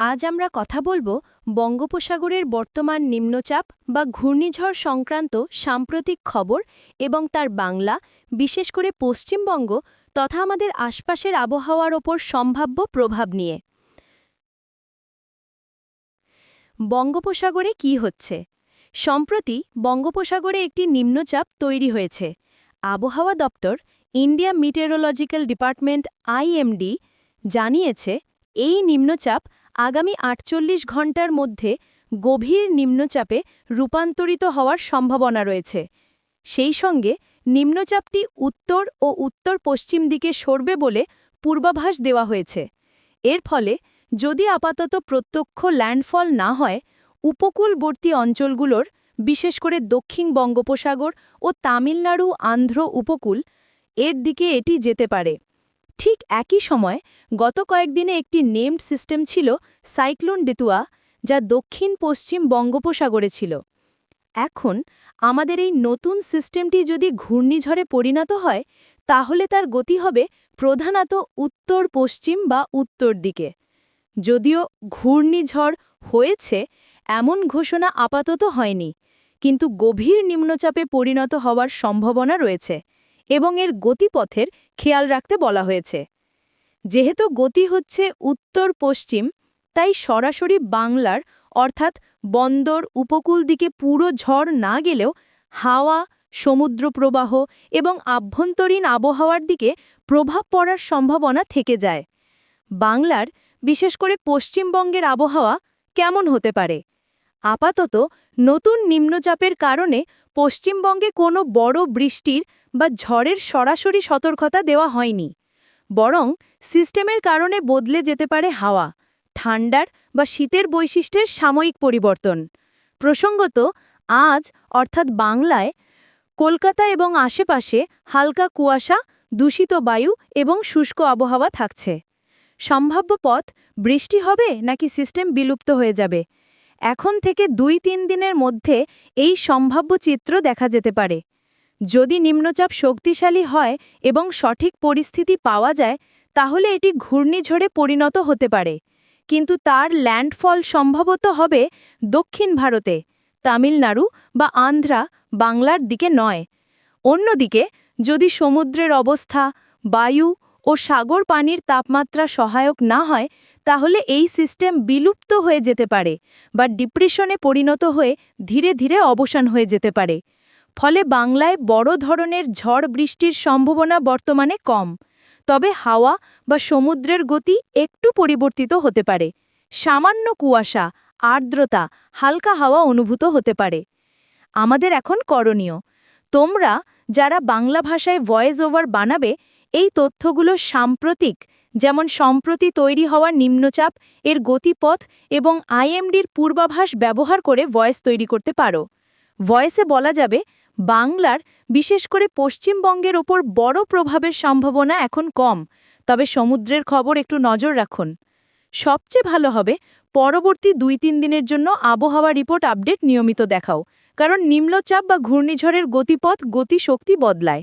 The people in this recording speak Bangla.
আজ আমরা কথা বলব বঙ্গোপসাগরের বর্তমান নিম্নচাপ বা ঘূর্ণিঝড় সংক্রান্ত সাম্প্রতিক খবর এবং তার বাংলা, বিশেষ করে পশ্চিমবঙ্গ তথা আমাদের আশপাশের আবহাওয়ার ওপর সম্ভাব্য প্রভাব নিয়ে। বঙ্গোপসাগরে কি হচ্ছে? সম্প্রতি বঙ্গোপসাগরে একটি নিম্নচাপ তৈরি হয়েছে। আবহাওয়া দপ্তর, ইন্ডিয়া মিটেরোলজিক্যাল ডিপার্টমেন্ট আইএমডি, জানিয়েছে এই নিম্নচাপ আগামী আটচল্লিশ ঘণ্টার মধ্যে গভীর নিম্নচাপে রূপান্তরিত হওয়ার সম্ভাবনা রয়েছে। সেই সঙ্গে নিম্নচাপটি উত্তর ও উত্তর পশ্চিম দিকে সরবে বলে পূর্বাভাস দেওয়া হয়েছে। এর ফলে যদি আপাতত প্রত্যক্ষ ল্যান্ডফল না হয়, উপকূলবর্তী অঞ্চলগুলোর, বিশেষ করে দক্ষিণ বঙ্গোপসাগর ও তামিলনাড়ু আন্ধ্র উপকূল, এর দিকে এটি যেতে পারে। ঠিক একই সময় গত কয়েকদিনে একটি নেমড সিস্টেম ছিল সাইক্লোন ডেতুয়া যা দক্ষিণ পশ্চিম বঙ্গোপসাগরে ছিল। এখন আমাদের এই নতুন সিস্টেমটি যদি ঘূর্ণিঝড়ে পরিণত হয়, তাহলে তার গতি হবে প্রধানত উত্তর পশ্চিম বা উত্তর দিকে। যদিও ঘূর্ণিঝড় হয়েছে, এমন ঘোষণা আপাতত হয়নি, কিন্তু গভীর নিম্নচাপে পরিণত হওয়ার সম্ভাবনা রয়েছে। এবং এর গতিপথের খেয়াল রাখতে বলা হয়েছে। যেহেতু গতি হচ্ছে উত্তর পশ্চিম তাই সরাসরি বাংলার, অর্থাৎ বন্দর উপকূল দিকে পুরো ঝড় না গেলেও হাওয়া সমুদ্র প্রবাহ এবং আভ্যন্তরীণ আবহাওয়ার দিকে প্রভাব পড়ার সম্ভাবনা থেকে যায়। বাংলার, বিশেষ করে পশ্চিমবঙ্গের আবহাওয়া কেমন হতে পারে? আপাতত নতুন নিম্নচাপের কারণে পশ্চিমবঙ্গে কোনো বড় বৃষ্টির বা ঝড়ের সরাসরি সতর্কতা দেওয়া হয়নি। বরং সিস্টেমের কারণে বদলে যেতে পারে হাওয়া, ঠান্ডার বা শীতের বৈশিষ্ট্যের সাময়িক পরিবর্তন। প্রসঙ্গত, আজ, অর্থাৎ বাংলায়, কলকাতা এবং আশেপাশে হালকা কুয়াশা, দূষিত বায়ু এবং শুষ্ক আবহাওয়া থাকছে। সম্ভাব্য পথ বৃষ্টি হবে নাকি সিস্টেম বিলুপ্ত হয়ে যাবে? এখন থেকে দুই তিন দিনের মধ্যে এই সম্ভাব্য চিত্র দেখা যেতে পারে। যদি নিম্নচাপ শক্তিশালী হয় এবং সঠিক পরিস্থিতি পাওয়া যায়, তাহলে এটি ঘূর্ণিঝড়ে পরিণত হতে পারে। কিন্তু তার ল্যান্ডফল সম্ভবত হবে দক্ষিণ ভারতে, তামিলনাড়ু বা আন্ধ্রা, বাংলার দিকে নয়। অন্যদিকে, যদি সমুদ্রের অবস্থা, বায়ু ও সাগর পানির তাপমাত্রা সহায়ক না হয়, তাহলে এই সিস্টেম বিলুপ্ত হয়ে যেতে পারে বা ডিপ্রেশনে পরিণত হয়ে ধীরে ধীরে অবসান হয়ে যেতে পারে। ফলে বাংলায় বড় ধরনের ঝড় বৃষ্টির সম্ভাবনা বর্তমানে কম। তবে হাওয়া বা সমুদ্রের গতি একটু পরিবর্তিত হতে পারে। সামান্য কুয়াশা, আর্দ্রতা, হালকা হাওয়া অনুভূত হতে পারে। আমাদের এখন করণীয়, তোমরা যারা বাংলা ভাষায় ভয়েস ওভার বানাবে, এই তথ্যগুলো সাম্প্রতিক, যেমন সম্প্রতি তৈরি হওয়া নিম্নচাপ, এর গতিপথ এবং আইএমডির পূর্বাভাস ব্যবহার করে ভয়েস তৈরি করতে পারো। ভয়েসে বলা যাবে বাংলার, বিশেষ করে পশ্চিমবঙ্গের ওপর বড় প্রভাবের সম্ভাবনা এখন কম। তবে সমুদ্রের খবর একটু নজর রাখুন। সবচেয়ে ভালো হবে পরবর্তী দুই তিন দিনের জন্য আবহাওয়া রিপোর্ট আপডেট নিয়মিত দেখাও। কারণ নিম্নচাপ বা ঘূর্ণিঝড়ের গতিপথ গতিশক্তি বদলায়।